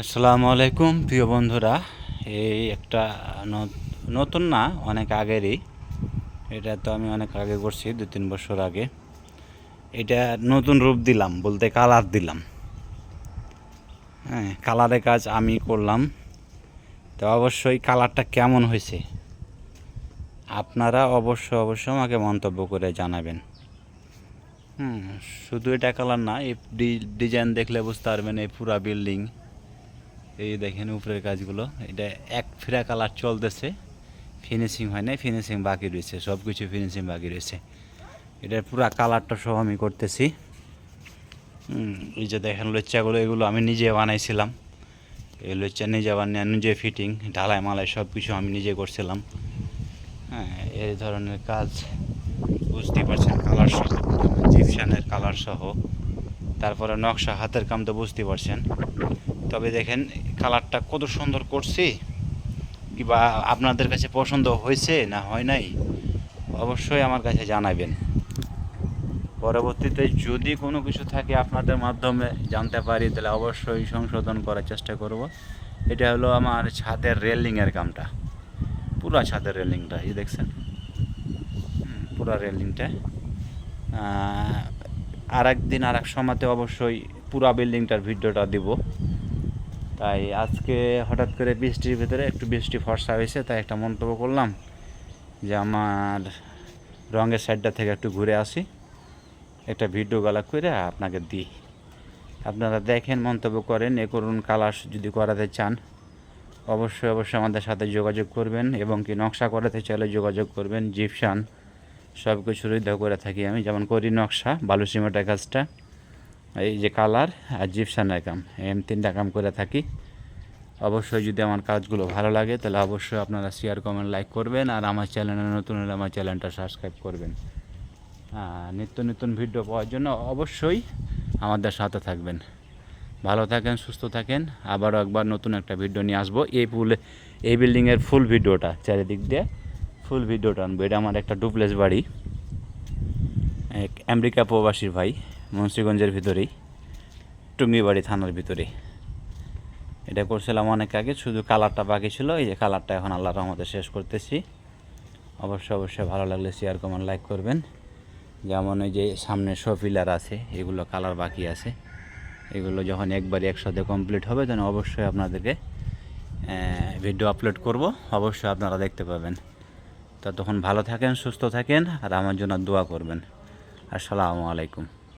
আসসালামু আলাইকুম, প্রিয় বন্ধুরা। এই একটা নতুন না, অনেক আগেরই। এটা তো আমি অনেক আগে করছি দু তিন বছর আগে। এটা নতুন রূপ দিলাম, বলতে কালার দিলাম। হ্যাঁ কালারের কাজ আমি করলাম। তো অবশ্যই কালারটা কেমন হয়েছে? আপনারা অবশ্য অবশ্যই আমাকে মন্তব্য করে জানাবেন। হুম, শুধু এটা কালার না, এই ডিজাইন দেখলে বুঝতে পারবেন, এই পুরা বিল্ডিং। এই দেখেন উপরের কাজগুলো এটা এক ফিরা কালার চলতেছে। ফিনিশিং হয় নাই ফিনিশিং বাকি রয়েছে সব কিছু ফিনিশিং বাকি রয়েছে। এটার পুরা কালারটা সহ আমি করতেছি। এই যে দেখেন লচ্চাগুলো, এগুলো আমি নিজে বানাইছিলাম। এই লচ্চা নিজে বানিয়ে, নিজে ফিটিং ঢালাই মালাই সব কিছু আমি নিজে করছিলাম। হ্যাঁ এই ধরনের কাজ বুঝতেই পারছেন, কালার সহ জিপশানের কালার সহ। তারপরে নকশা, হাতের কাম তো বুঝতেই পারছেন। তবে দেখেন, কালারটা কত সুন্দর করছি। কিংবা আপনাদের কাছে পছন্দ হয়েছে না হয় নাই, অবশ্যই আমার কাছে জানাবেন। পরবর্তীতে যদি কোনো কিছু থাকে আপনাদের মাধ্যমে জানতে পারি, তাহলে অবশ্যই সংশোধন করার চেষ্টা করব। এটা হলো আমার ছাদের রেলিংয়ের কামটা। পুরো ছাদের রেলিংটা, এই দেখছেন? পুরো রেলিংটা। আর একদিন আর এক সময়তে অবশ্যই পুরা বিল্ডিংটার ভিডিওটা দিব। তাই আজকে হঠাৎ করে বৃষ্টির ভিতরে একটু বৃষ্টি ফর্সা হয়েছে, তাই একটা মন্তব্য করলাম যে আমার রঙের সাইডটা থেকে একটু ঘুরে আসি। একটা ভিডিও গলা করে আপনাকে দিই। আপনারা দেখেন, মন্তব্য করেন, এ করুন কালার যদি করাতে চান, অবশ্যই অবশ্যই আমাদের সাথে যোগাযোগ করবেন এবং কি নকশা করাতে চাইলে যোগাযোগ করবেন। জিপশান সব কিছু করে থাকি আমি, যেমন করি নকশা বালু সিমেন্টের কাজটা। এই যে কালার আর জিপসানের কাম এম তিনটা কাম করে থাকি। অবশ্যই যদি আমার কাজগুলো ভালো লাগে, তাহলে অবশ্যই আপনারা শেয়ার কমেন্ট লাইক করবেন আর আমার চ্যানেলে নতুন হলে আমার চ্যানেলটা সাবস্ক্রাইব করবেন। নিত্য নতুন ভিডিও পাওয়ার জন্য অবশ্যই আমাদের সাথে থাকবেন। ভালো থাকেন, সুস্থ থাকেন। আবারও একবার নতুন একটা ভিডিও নিয়ে আসব। এই ফুল এই বিল্ডিংয়ের ফুল ভিডিওটা চারিদিক দিয়ে ফুল ভিডিওটা আনব। এটা আমার একটা ডুপ্লেস বাড়ি। এক আমেরিকা প্রবাসীর ভাই। মুন্সিগঞ্জের ভিতরেই, টুঙ্গিবাড়ি থানার ভিতরে এটা করছিলাম অনেক আগে, শুধু কালারটা বাকি ছিল, এই যে কালারটা এখন আল্লাহ রহমতে শেষ করতেছি। অবশ্যই অবশ্যই ভালো লাগলে শেয়ার কমেন্ট লাইক করবেন। যেমন ওই যে সামনে শো পিলার আছে, এগুলো কালার বাকি আছে। এগুলো যখন একবারই একসাথে কমপ্লিট হবে, তখন অবশ্যই আপনাদেরকে ভিডিও আপলোড করব। অবশ্যই আপনারা দেখতে পাবেন। ততক্ষণ ভালো থাকেন, সুস্থ থাকেন, আর আমার জন্য দোয়া করবেন। আসসালামু আলাইকুম।